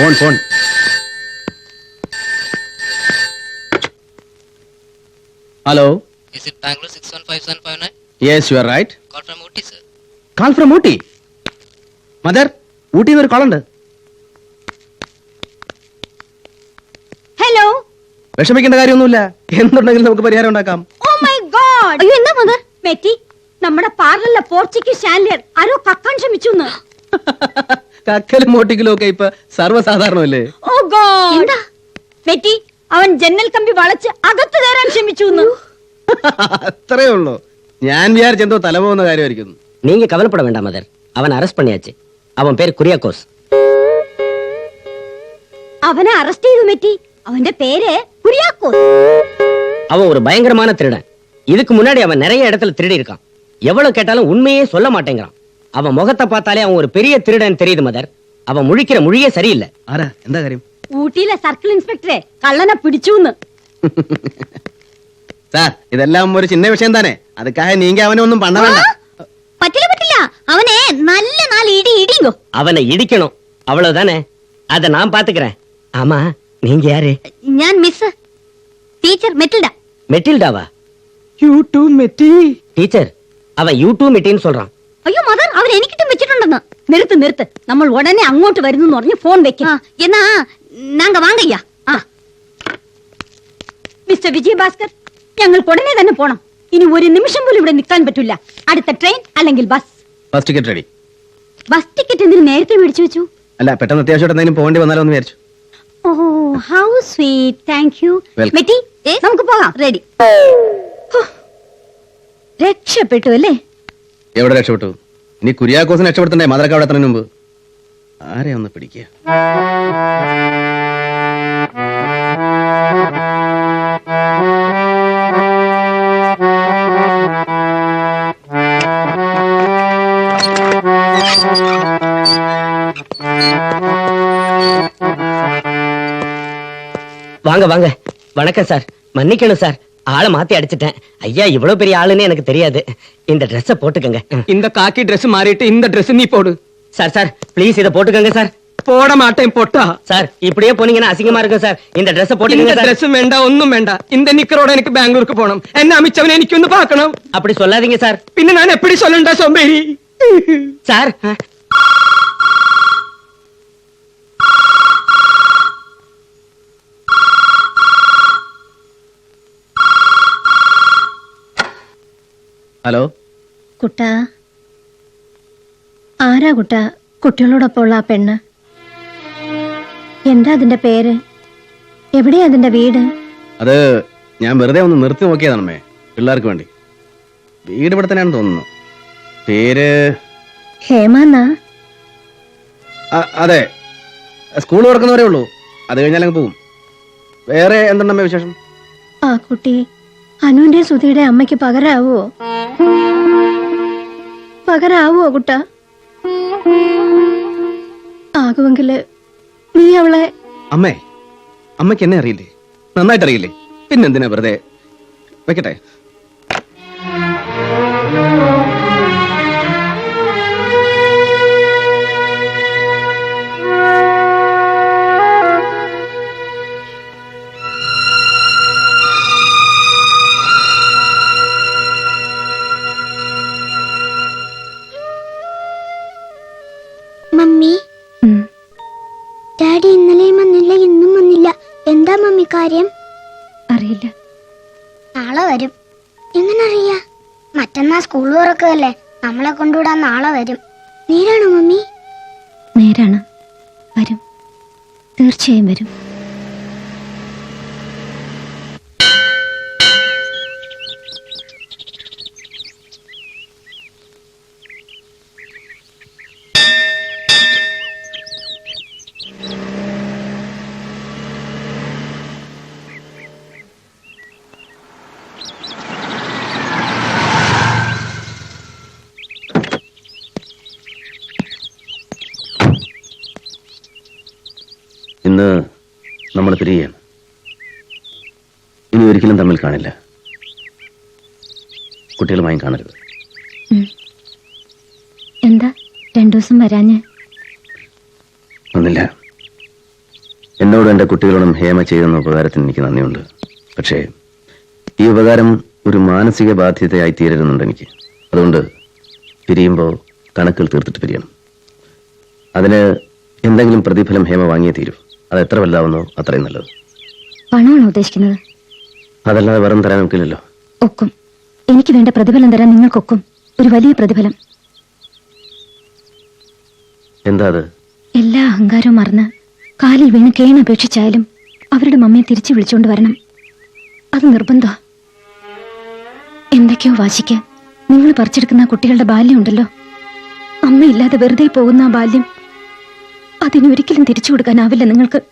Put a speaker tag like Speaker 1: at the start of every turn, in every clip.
Speaker 1: Phone phone. Hello.
Speaker 2: Is it Bangalore 615759?
Speaker 1: Yes you are right
Speaker 2: Call from Ooty, sir.
Speaker 1: Call from Ooty mother ഊട്ടിയിൽ നിന്ന് ഒരു കോളുണ്ട്
Speaker 3: hello
Speaker 1: വിഷമിക്കേണ്ട കാര്യമൊന്നുമില്ല. എന്തുണ്ടെങ്കിലും നമുക്ക് പരിഹാരം ഉണ്ടാക്കാം.
Speaker 3: ഓ മൈ ഗോഡ് അയ്യോ എന്താ മദർ മെറ്റി നമ്മുടെ പാർലറിലെ പോർച്ചുഗീസ് ഷാൻലിയർ ആരോ കക്കാൻ ശ്രമിച്ചു
Speaker 1: കക്കലും മോട്ടിക്കലും ഒക്കെ ഇപ്പൊ സർവ്വസാധാരണമല്ലേ
Speaker 3: ഓ ഗോഡ് എന്താ മെറ്റി അവൻ ജന്നൽ കമ്പി വളച്ച് അകത്ത് കയറാൻ ശ്രമിച്ചു
Speaker 1: അത്രേ ഉള്ളൂ ഞാൻ വിചാരിച്ചെന്തോ തലപോകുന്ന കാര്യമായിരിക്കുന്നു
Speaker 4: நீங்க கவலைப்பட வேண்டாம் மதர் அவன் அரெஸ்ட் பண்ணியாச்சு அவன் பேர் குரியாக்கோஸ்
Speaker 3: അവനെ അറസ്റ്റ് ചെയ്തു മെറ്റി അവന്റെ പേര് കുര്യാക്കോസ്
Speaker 4: அவன் ஒரு பயங்கரமான திருடன் இதுக்கு முன்னாடி அவன் நிறைய இடத்துல திருடி இருக்கான் எவ்வளவு கேட்டாலும் உண்மையே சொல்ல மாட்டேங்கிறான் அவன் முகத்தை பார்த்தாலே அவன் ஒரு பெரிய திருடன் தெரியுது மதர் அவன் முழிக்கிற மொழியே சரியில்லை
Speaker 1: ആരാ എന്താ കാര്യം
Speaker 3: ഊട്ടിയിലെ സർക്കിൾ ഇൻസ്പെക്ടറെ കള്ളനെ പിടിച്ചു
Speaker 1: സാർ ഇതെല്ലാം ഒരു ചിന്ന വിഷയം തന്നെ അതുക്കായ നീങ്ക അവനെ ഒന്നും പണ വേണ്ട
Speaker 3: പറ്റില്ല പറ്റില്ല അവനെ നല്ല നാല് ഇടി ഇടിങ്ങോ
Speaker 4: அவனை இடிக்கணும் அவ்வளவுதானே அதை நான் பாத்துக்கிறேன் ஆமா நீங்க யாரு
Speaker 3: ഞാൻ miss teacher Matilda
Speaker 4: மெட்டில்டாவா
Speaker 1: U to Metty
Speaker 4: teacher அவன் யூ டூ மெட்டின்னு சொல்றான்
Speaker 3: അയ്യോ മദർ അവൻ എനിക്കിട്ടും വെച്ചിട്ടുണ്ടെന്ന്. നിർത്ത് നിർത്ത്. നമ്മൾ ഉടനെ അങ്ങോട്ട് വരുന്നു പറഞ്ഞ് ഫോൺ വെക്കാം. എന്നാ നാങ്ക വാങ്കയ്യ ആ. മിസ്റ്റർ വിജയഭാസ്കർ ഞങ്ങൾ ഉടനെ തന്നെ പോണം. ഇനി ഒരു നിമിഷം പോലും ഇവിടെ നിൽക്കാൻ പറ്റില്ല. അടുത്ത ട്രെയിൻ അല്ലെങ്കിൽ bus
Speaker 1: bus ticket ready
Speaker 3: bus ticket എന്തിനു നേരത്തെ മേടിച്ചു വെച്ചു?
Speaker 1: അല്ല പെട്ടെന്ന് അത്യാവശ്യമായിട്ട് പോകേണ്ടി വന്നാലോ എന്ന് വിചാരിച്ചു.
Speaker 3: ഓ how sweet thank you
Speaker 1: Welcome.
Speaker 3: Matty നമുക്ക് പോകാം. റെഡി രക്ഷപ്പെട്ടു അല്ലേ?
Speaker 1: എവിടെ രക്ഷപ്പെട്ടു ഇനി കുര്യാക്കോസിനെ രക്ഷപ്പെടുത്തണ്ടേ മദറക്ക അവിടെ എത്തുന്നതിന് മുമ്പ് ആരെയാ ഒന്ന് പിടിക്കുക
Speaker 4: வாங்க வாங்க வணக்கம் சார் மன்னிக்கணும் சார் ஆளை மாத்தி அடிச்சிட்டேன் ஐயா இவ்வளவு பெரிய ஆளுன்னு எனக்கு தெரியாது இந்த டிரெஸ் போட்டுக்கங்க.
Speaker 5: இந்த காக்கி ட்ரெஸ் மாறிட்டு இந்த ட்ரெஸ் நீ போடு.
Speaker 4: சார் சார் ப்ளீஸ் இத போட்டுக்கங்க சார்
Speaker 5: போட மாட்டேன் போட்டா.
Speaker 4: சார் இப்படியே போனீங்கன்னா அசிங்கமா இருக்கும் சார் இந்த
Speaker 5: ட்ரெஸ்
Speaker 4: போட்டுக்கங்க சார்
Speaker 5: ட்ரெஸ் வேண்டாம் ஒன்னும் வேண்டாம் இந்த நிக்கரோட எனக்கு பெங்களூருக்கு போகணும். என்ன அமிச்சவனே எனக்கு ஒன்னு பார்க்கணும்.
Speaker 4: அப்படி சொல்லாதீங்க சார்
Speaker 5: பின்ன நான் எப்படி சொல்லண்டா சோம்பேறி?
Speaker 4: சார்
Speaker 1: ஹலோ
Speaker 6: കുട്ട? ആരാ കുട്ട? കുട്ടികളോടൊപ്പം ഉള്ള ആ പെണ്ണ്? എന്താ അതിന്റെ പേര്? എവിടെയാ അതിന്റെ വീട്?
Speaker 1: അത് ഞാൻ വെറുതെ ഒന്ന് നിർത്തി നോക്കിയതാണമ്മേ പിള്ളേർക്ക് വേണ്ടി. വീട് ഇവിടെ തന്നെയാണ് തോന്നുന്നു. പേര്
Speaker 6: ഹേമാന്നാ?
Speaker 1: അതെ. സ്കൂൾ തുറക്കുന്നവരേ ഉള്ളൂ. അത് കഴിഞ്ഞാൽ അങ്ങ് പോകും വേറെ എന്തുണ്ടമ്മേ വിശേഷം?
Speaker 6: ആ കുട്ടി അനുവിന്റെ സുധിയുടെ അമ്മയ്ക്ക് പകരാവോ? പകരാവോ കുട്ട? ആകുമെങ്കിൽ നീ അവളെ
Speaker 1: അമ്മേ അമ്മയ്ക്ക് എന്നെ അറിയില്ലേ? നന്നായിട്ട് അറിയില്ലേ പിന്നെന്തിനാ വെറുതെ? വെക്കട്ടെ.
Speaker 7: മമ്മി? ഡാഡി ഇന്നലെയും വന്നില്ല ഇന്നും വന്നില്ല. എന്താ മമ്മി കാര്യം?
Speaker 6: അറിയില്ല.
Speaker 7: നാളെ വരും. എങ്ങനെ അറിയാ മറ്റന്നാ സ്കൂൾ തുറക്കുകയല്ലേ? നമ്മളെ കൊണ്ടുവിടാൻ നാളെ വരും. നേരാണോ മമ്മി?
Speaker 6: നേരാണ്. വരും. തീർച്ചയായും വരും.
Speaker 1: ഇന്ന് നമ്മൾ പിരിയാണ് ഇനി ഒരിക്കലും തമ്മിൽ കാണില്ല. കുട്ടികളുമായും കാണരുത്.
Speaker 6: എന്താ? രണ്ടു ദിവസം വരാഞ്ഞ്?
Speaker 1: ഒന്നില്ല എന്നോടും എന്റെ കുട്ടികളോടും ഹേമ ചെയ്യുന്ന ഉപകാരത്തിന് എനിക്ക് നന്ദിയുണ്ട്. പക്ഷേ ഈ ഉപകാരം ഒരു മാനസിക ബാധ്യതയായി തീരരുന്നുണ്ട് എനിക്ക്. അതുകൊണ്ട് പിരിയുമ്പോൾ കണക്കിൽ തീർത്തിട്ട് പിരിയണം. അതിന് എന്തെങ്കിലും പ്രതിഫലം ഹേമ വാങ്ങിയേ തീരൂ. അത് എത്ര വലുതാവുന്നോ അത്രയും നല്ലത്.
Speaker 6: പണമാണോ ഉദ്ദേശിക്കുന്നത്?
Speaker 1: അതല്ലാതെ വെറും തരാൻ നമുക്കില്ലല്ലോ.
Speaker 6: ഒക്കും. എനിക്ക് വേണ്ട പ്രതിഫലം തരാൻ നിങ്ങൾക്കൊക്കും. ഒരു വലിയ പ്രതിഫലം.
Speaker 1: എന്താ അത്?
Speaker 6: എല്ലാ അഹങ്കാരവും മറന്ന് കാലിൽ വീണ് കേണപേക്ഷിച്ചായാലും അവരുടെ മമ്മിയെ തിരിച്ചു വിളിച്ചുകൊണ്ട് വരണം. അത് നിർബന്ധമാ. എന്തൊക്കെയോ വാശിക്ക്. നിങ്ങൾ പറിച്ചെടുക്കുന്ന കുട്ടികളുടെ ബാല്യം ഉണ്ടല്ലോ. അമ്മയില്ലാതെ വെറുതെ പോകുന്ന ആ ബാല്യം അതിനി ഒരിക്കലും തിരിച്ചു കൊടുക്കാനാവില്ല നിങ്ങൾക്ക്.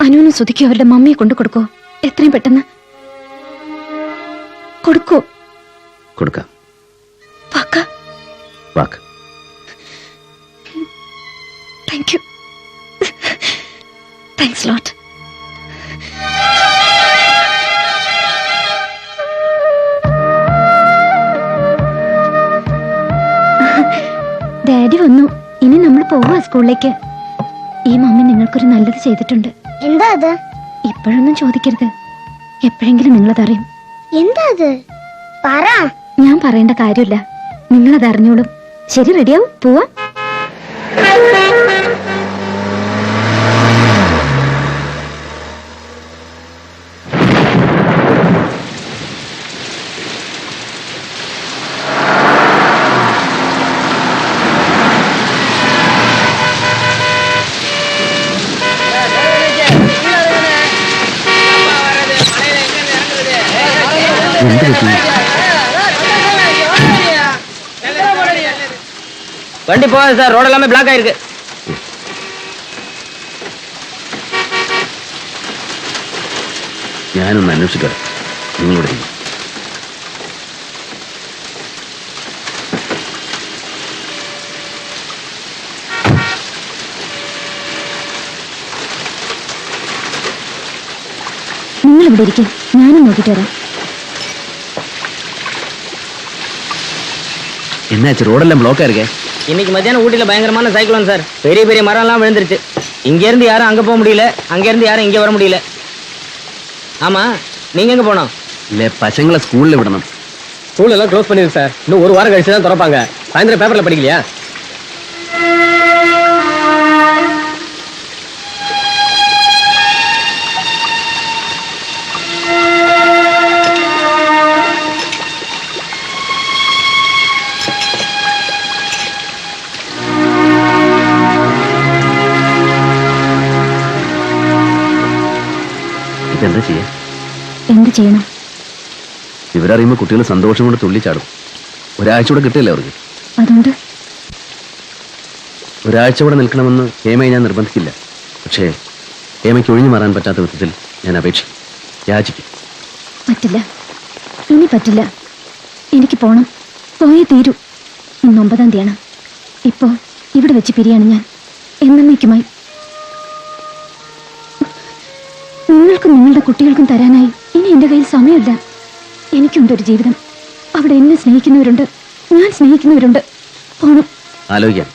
Speaker 6: അനുവിനും ശ്രുതിക്കോ അവരുടെ മമ്മിയെ കൊണ്ടു കൊടുക്കോ. എത്രയും പെട്ടെന്ന്. കൊടുക്കോ.
Speaker 1: കൊടുക്കാം.
Speaker 6: വാക്ക.
Speaker 1: വാക്ക്.
Speaker 6: Thank you thanks lot daddy വന്നു. ഇനി നമ്മൾ പോവാ സ്കൂളിലേക്ക്. ഈ മമ്മി നിങ്ങൾക്കൊരു നല്ലത് ചെയ്തിട്ടുണ്ട്.
Speaker 7: എന്താ അത്?
Speaker 6: ഇപ്പോഴൊന്നും ചോദിക്കരുത്. എപ്പോഴെങ്കിലും നിങ്ങളതറിയും.
Speaker 7: എന്താ അത്? പറ.
Speaker 6: ഞാൻ പറയേണ്ട കാര്യമില്ല. നിങ്ങളത് അറിഞ്ഞോളും ശരി റെഡിയാവും പോവാ.
Speaker 1: എന്ത് പറ്റി
Speaker 4: வண்டி போகாது சார் ரோடு எல்லாமே பிளாக் ஆயிருக்கு
Speaker 1: ഞാനൊന്ന് അന്വേഷിച്ചിട്ട് വരാം നിങ്ങളിവിടെ ഇരിക്ക്.
Speaker 6: നിങ്ങൾ ഇവിടെ ഇരിക്കും ഞാനും നോക്കിട്ട് വരാം
Speaker 1: என்னாச்சு ரோடெல்லாம் பிளாக்கா இருக்கே?
Speaker 4: இன்னைக்கு மத்தியானம் ஊட்டில பயங்கரமான சைக்ளோன் சார் பெரிய பெரிய மரம் எல்லாம் விழுந்துருச்சு. இங்க இருந்து யாரும் அங்க போக முடியல அங்க இருந்து யாரும் இங்க வர முடியல. ஆமா நீங்க எங்க போனோம்?
Speaker 1: இல்ல பசங்களை ஸ்கூல்ல விடணும்.
Speaker 5: ஸ்கூல் எல்லாம் க்ளோஸ் பண்ணிருக்கு சார் இன்னும் ஒரு வாரம் கழிச்சு தான் திறப்பாங்க. சாயந்தரம் பேப்பர்ல படிக்கலையா?
Speaker 6: ചെയ്യണം.
Speaker 1: ഇവരറിയുമ്പോൾ കുട്ടികൾ സന്തോഷം കൊണ്ട് തുള്ളിച്ചാടും. ഒരാഴ്ച കൂടെ കിട്ടില്ല അവർക്ക്?
Speaker 6: അതുകൊണ്ട്?
Speaker 1: ഒരാഴ്ച കൂടെ നിൽക്കണമെന്ന് ഹേമയെ ഞാൻ നിർബന്ധിക്കില്ല. പക്ഷേ ഹേമയ്ക്ക് ഒഴിഞ്ഞു മാറാൻ പറ്റാത്ത വിധത്തിൽ ഞാൻ അപേക്ഷിക്കും യാചിക്കും.
Speaker 6: പറ്റില്ല. ഇനി പറ്റില്ല. എനിക്ക് പോണം. പോയി തീരൂ. ഇന്ന് ഒമ്പതാം തീയതിയാണ്. ഇപ്പോ ഇവിടെ വെച്ച് പിരിയാണ് ഞാൻ. എന്നേക്കുമായി നിങ്ങൾക്കും നിങ്ങളുടെ കുട്ടികൾക്കും തരാനായി. ഇനി എന്റെ കയ്യിൽ സമയമില്ല. എനിക്കുണ്ട് ഒരു ജീവിതം. അവിടെ എന്നെ സ്നേഹിക്കുന്നവരുണ്ട്. ഞാൻ സ്നേഹിക്കുന്നവരുണ്ട്. പോണം.
Speaker 1: ആലോചിക്കാം.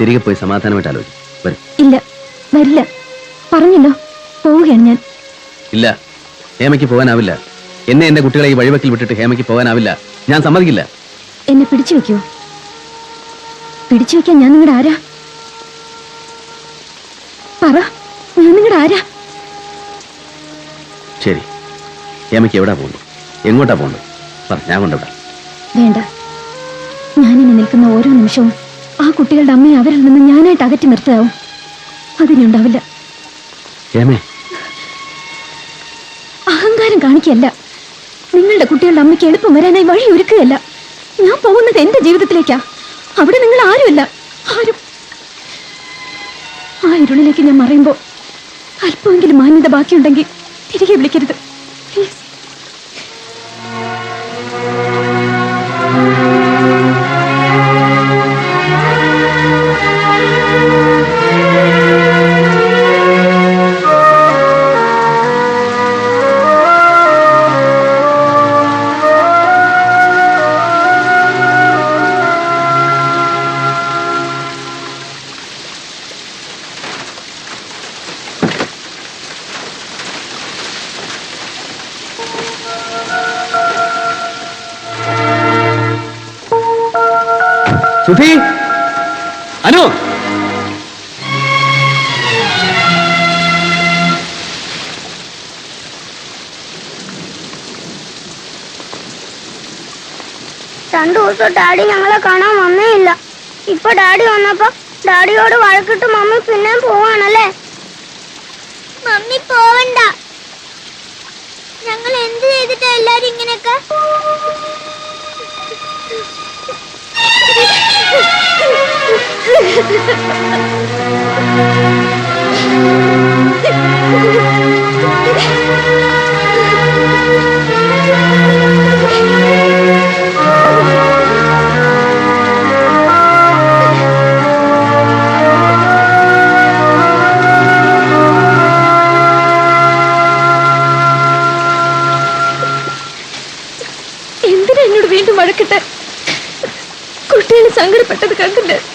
Speaker 1: തിരികെ പോയി സമാധാനമായിട്ട് ആലോചിക്കും.
Speaker 6: ഇല്ല. വരില്ല. പറഞ്ഞല്ലോ. പോവുകയാണ് ഞാൻ.
Speaker 1: ഇല്ല. ഹേമയ്ക്ക് പോകാനാവില്ല. എന്നെ എന്റെ കുട്ടികളെ ഈ വഴിവെക്കിൽ വിട്ടിട്ട് ഹേമയ്ക്ക് പോകാനാവില്ല. ഞാൻ സമ്മതിക്കില്ല.
Speaker 6: എന്നെ പിടിച്ചു വെക്കുവോ പിടിച്ചു വെക്കാൻ ഞാൻ നിങ്ങളുടെ ആരാ? പറ. ഞാൻ നിങ്ങളുടെ ആരാ?
Speaker 1: ശരി. ഹേമയ്ക്ക് എവിടാ പോകുന്നു എങ്ങോട്ടാ പോകുന്നത്? പറ ഞാൻ കൊണ്ടുവിടാം
Speaker 6: വേണ്ട. ഞാനിനി നിൽക്കുന്ന ഓരോ നിമിഷവും ആ കുട്ടികളുടെ അമ്മയെ അവരിൽ നിന്ന് ഞാനായിട്ട് അകറ്റി നിർത്തുകയാവും അതിനുണ്ടാവില്ല. അഹങ്കാരം കാണിക്കല്ല നിങ്ങളുടെ കുട്ടികളുടെ അമ്മയ്ക്ക് എളുപ്പം വരാനായി വഴി ഒരുക്കുകയല്ല. ഞാൻ പോകുന്നത് എന്റെ ജീവിതത്തിലേക്കാ. അവിടെ നിങ്ങൾ ആരുമല്ല. ആരും. ആ ഇരുളിലേക്ക് ഞാൻ മറയുമ്പോ അല്പമെങ്കിലും മാന്യത ബാക്കിയുണ്ടെങ്കിൽ തിരികെ വിളിക്കരുത്. പ്ലീസ്
Speaker 5: സുധി? അനു?
Speaker 7: രണ്ടു ദിവസം ഡാഡി ഞങ്ങളെ കാണാൻ വന്നേ ഇല്ല ഇപ്പൊ ഡാഡി വന്നപ്പോ ഡാഡിയോട് വഴക്കിട്ട് മമ്മി പിന്നെ പോവാണല്ലേ? മമ്മി പോവണ്ട. ഞങ്ങൾ എന്ത് ചെയ്തിട്ടാ എല്ലാരും ഇങ്ങനെയൊക്കെ?
Speaker 6: എന്തിനാ എന്നോട് വീണ്ടും വഴക്കിട്ട് வாழ்க்கையில சங்கடப்பட்டது கண்டுட்டேன்.